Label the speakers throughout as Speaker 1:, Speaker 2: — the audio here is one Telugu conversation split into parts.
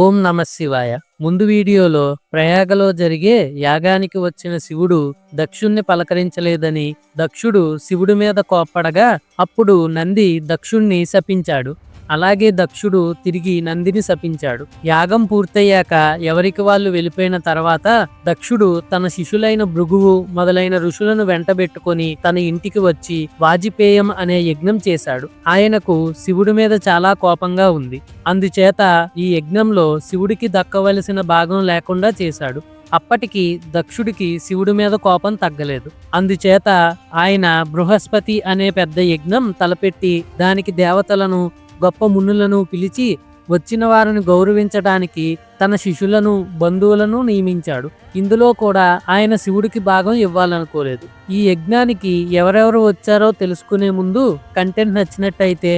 Speaker 1: ఓం నమ శివాయ. ముందు వీడియోలో ప్రయాగలో జరిగే యాగానికి వచ్చిన శివుడు దక్షుణ్ణి పలకరించలేదని దక్షుడు శివుడి మీద కోప్పడగా అప్పుడు నంది దక్షుణ్ణి శపించాడు. అలాగే దక్షుడు తిరిగి నందిని శపించాడు. యాగం పూర్తయ్యాక ఎవరికి వాళ్ళు వెళ్ళిపోయిన తర్వాత దక్షుడు తన శిష్యులైన భృగువు మొదలైన ఋషులను వెంటబెట్టుకొని తన ఇంటికి వచ్చి వాజిపేయం అనే యజ్ఞం చేశాడు. ఆయనకు శివుడి మీద చాలా కోపంగా ఉంది. అందుచేత ఈ యజ్ఞంలో శివుడికి దక్కవలసిన భాగం లేకుండా చేశాడు. అప్పటికి దక్షుడికి శివుడి మీద కోపం తగ్గలేదు. అందుచేత ఆయన బృహస్పతి అనే పెద్ద యజ్ఞం తలపెట్టి దానికి దేవతలను గొప్ప మునులను పిలిచి వచ్చిన వారిని గౌరవించడానికి తన శిష్యులను బంధువులను నియమించాడు. ఇందులో కూడా ఆయన శివుడికి భాగం ఇవ్వాలనుకోలేదు. ఈ యజ్ఞానికి ఎవరెవరు వచ్చారో తెలుసుకునే ముందు కంటెంట్ నచ్చినట్టయితే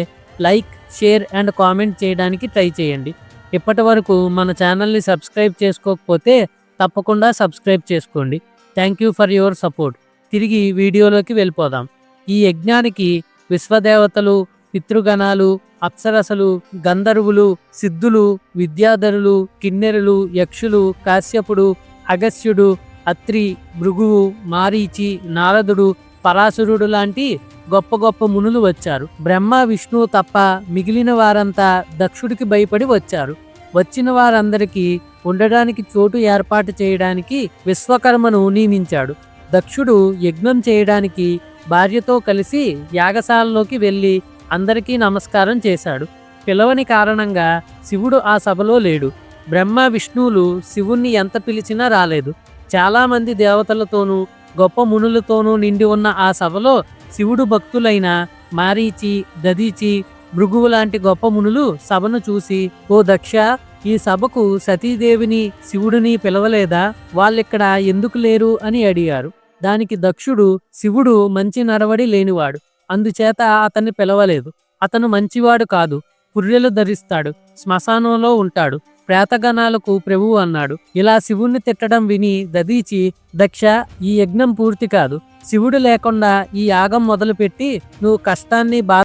Speaker 1: లైక్ షేర్ అండ్ కామెంట్ చేయడానికి ట్రై చేయండి. ఇప్పటి వరకు మన ఛానల్ని సబ్స్క్రైబ్ చేసుకోకపోతే తప్పకుండా సబ్స్క్రైబ్ చేసుకోండి. Thank you for your support. తిరిగి వీడియోలోకి వెళ్ళిపోదాం. ఈ యజ్ఞానికి విశ్వదేవతలు పితృగణాలు అప్సరసలు గంధర్వులు సిద్ధులు విద్యాధరులు కిన్నెరులు యక్షులు కాశ్యపుడు అగస్యుడు అత్రి భృగువు మారీచి నారదుడు పరాశరుడు లాంటి గొప్ప గొప్ప మునులు వచ్చారు. బ్రహ్మ విష్ణువు తప్ప మిగిలిన వారంతా దక్షుడికి భయపడి వచ్చారు. వచ్చిన వారందరికీ ఉండడానికి చోటు ఏర్పాటు చేయడానికి విశ్వకర్మను నియమించాడు. దక్షుడు యజ్ఞం చేయడానికి భార్యతో కలిసి యాగశాలలోకి వెళ్ళి అందరికీ నమస్కారం చేశాడు. పిలవని కారణంగా శివుడు ఆ సభలో లేడు. బ్రహ్మ విష్ణువులు శివుణ్ణి ఎంత పిలిచినా రాలేదు. చాలామంది దేవతలతోనూ గొప్ప మునులతోనూ నిండి ఉన్న ఆ సభలో శివుడు భక్తులైన మారీచి దదీచి భృగువు లాంటి గొప్ప మునులు సభను చూసి ఓ దక్ష ఈ సభకు సతీదేవిని శివుడిని పిలవలేదా? వాళ్ళిక్కడ ఎందుకు లేరు? అని అడిగారు. దానికి దక్షుడు శివుడు మంచి నరవడి లేనివాడు. అందుచేత అతన్ని పిలవలేదు. అతను మంచివాడు కాదు. పుర్రెలు ధరిస్తాడు. శ్మశానంలో ఉంటాడు. ప్రేతగణాలకు ప్రభువు అన్నాడు. ఇలా శివుణ్ణి తిట్టడం విని దదీచి దక్ష ఈ యజ్ఞం పూర్తి కాదు. శివుడు లేకుండా ఈ యాగం మొదలుపెట్టి నువ్వు కష్టాన్ని బా